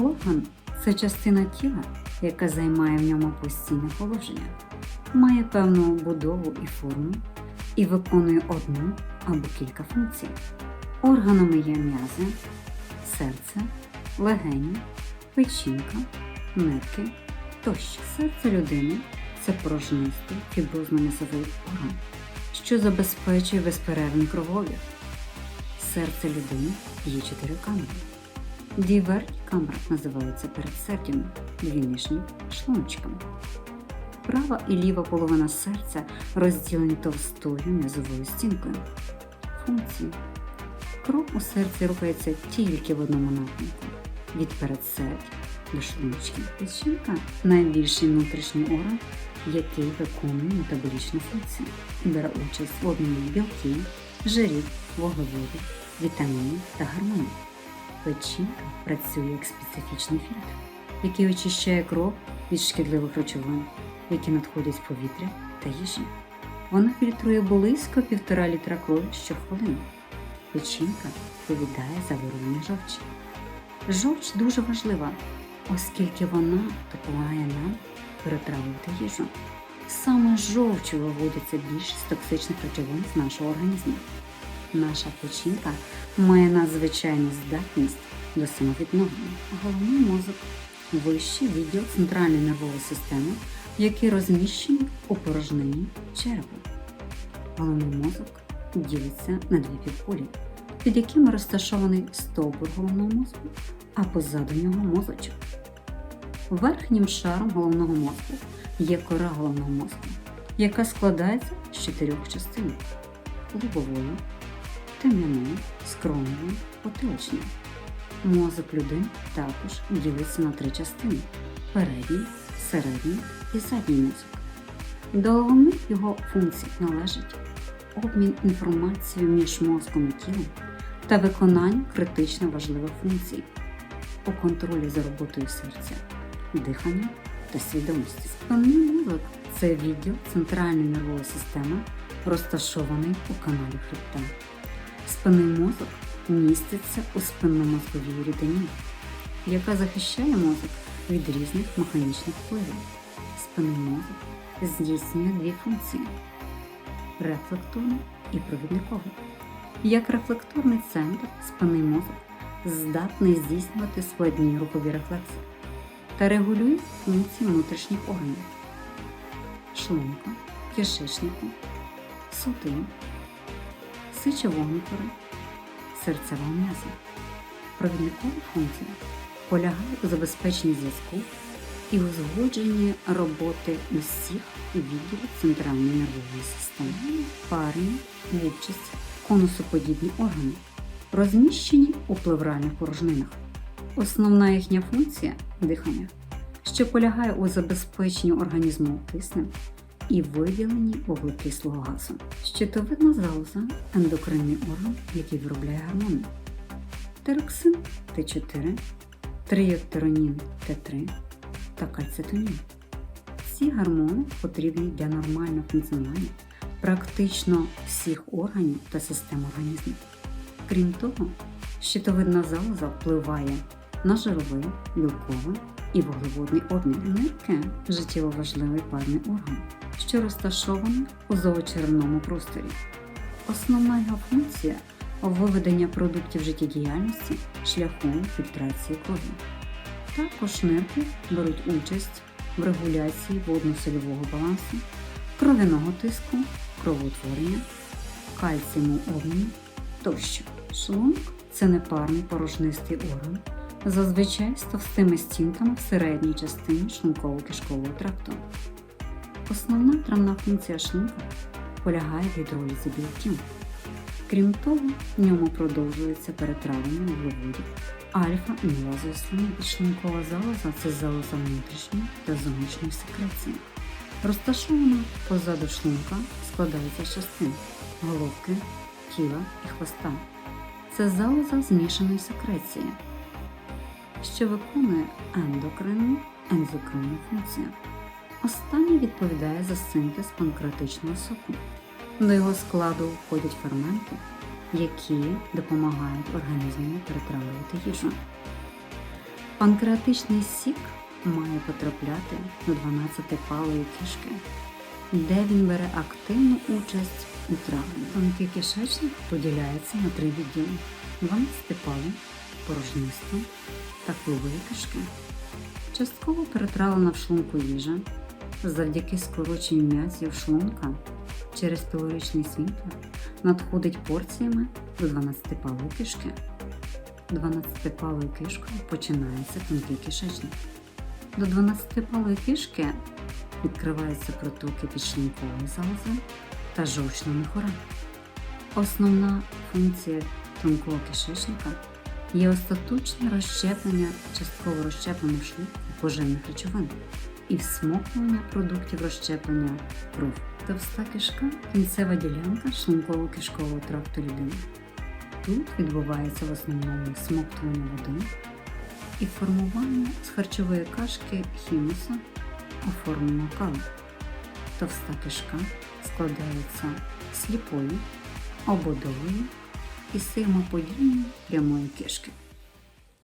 Орган це частина тіла, яка займає в ньому постійне положення, має певну будову і форму і виконує одну або кілька функцій. Органами є м'язи, серце, легені, печінка, нирки тощо. Серце людини це порожнистий фіброзно-м'язовий орган, що забезпечує безперервний кровообіг. Серце людини є чотири камери. Дві верхні камери називаються передсердями, дві нижні. Права і ліва половина серця розділені товстою м'язовою стінкою. Функції. Кров у серці рухається тільки в одному напрямку від передсердь до шлуночків. Печінка найбільший внутрішній орган, який виконує метаболічну функцію бере участь в обміні білків, жирів, вуглеводів, вітамінів та гормонів. Печінка працює як специфічний фільтр, який очищає кров від шкідливих речовин, які надходять з повітря та їжі. Вона фільтрує близько півтора літра крові щохвилини. Печінка відповідає за вироблення жовчі. Жовч дуже важлива, оскільки вона допомагає нам перетравлювати їжу. Саме з жовчю виводиться більшість токсичних речовин з нашого організму. Наша печінка має надзвичайну здатність до самовідновлення. Головний мозок вищий відділ центральної нервової системи, який розміщений у порожнині черепу. Головний мозок ділиться на дві півкулі, під якими розташований стовбур головного мозку, а позаду нього мозочок. Верхнім шаром головного мозку є кора головного мозку, яка складається з чотирьох частин лобовою, тем'яною, скроневою, потиличною. Мозок людини також ділиться на три частини: передній, середній і задній мозок. До головних його функцій належить обмін інформацією між мозком і тілом та виконання критично важливих функцій у контролі за роботою серця, дихання та свідомості. Спинний мозок це відділ центральної нервової системи, розташований у каналі хребта. Спинний мозок міститься у спинномозковій рідині, яка захищає мозок від різних механічних впливів. Спинний мозок здійснює дві функції рефлекторну і провідникову. Як рефлекторний центр, спинний мозок здатний здійснювати складні рухові рефлекси та регулює функції внутрішніх органів шлунка, кишечнику, судин, сичового міхора, серцевого м'яза. Провідникова функція полягає у забезпеченні зв'язку і узгодженні роботи усіх відділів центральної нервової системи, парні, губчасті, конусоподібні органи, розміщені у плевральних порожнинах. Основна їхня функція дихання, що полягає у забезпеченні організму киснем і виділенні вуглекислого газу. Щитовидна залоза ендокринний орган, який виробляє гормони. Тероксин Т4, триєктеронін Т3 та кальцитонін. Ці гормони потрібні для нормального функціонування практично всіх органів та систем організму. Крім того, щитовидна залоза впливає на жировий, білковий і вуглеводний обмін. Нирки життєво важливий парний орган, що розташований у зоочеревному просторі. Основна його функція виведення продуктів життєдіяльності шляхом фільтрації крові. Також нирки беруть участь в регуляції водно-сольового балансу, кров'яного тиску, кровоутворення, кальцієму обміну тощо. Шлунок це непарний порожнистий орган, зазвичай з товстими стінками в середній частині шлунково-кишкового тракту. Основна травна функція шлунка полягає в гідролізі білків. Крім того, в ньому продовжується перетравлення вуглеводів, альфа і мілазослини. Підшлункова залоза це залоза внутрішньої та зовнішньої секреції. Розташована позаду шлунка складається з частин головки, тіла і хвоста. Це залоза змішаної секреції, що виконує ендокринну ензокринну функцію. Останнє відповідає за синтез панкреатичного соку. До його складу входять ферменти, які допомагають організму перетравлювати їжу. Панкреатичний сік має потрапляти до 12-палої кишки, де він бере активну участь у травленні. Тонкий кишечник поділяється на три відділи: 12-палий, порожнисто та клубові кишки. Частково перетравлена в шлунку їжа завдяки скороченню м'язів шлунка через пілоричний свінтер надходить порціями до 12-палої кишки. 12-палою кишкою починається тонкий кишечник. До 12-палої кишки відкриваються протоки підшлункової залози та жовчного міхура. Основна функція тонкого кишечника є остаточне розщеплення частково розщеплених шлунку поживних речовин і всмоктування продуктів розщеплення кров. Товста кишка кінцева ділянка шлунково-кишкового тракту людини. Тут відбувається в основному смоктування води і формування з харчової кашки хімуса оформленого калу. Товста кишка складається з сліпої, ободової і сигмоподібної прямої кишки.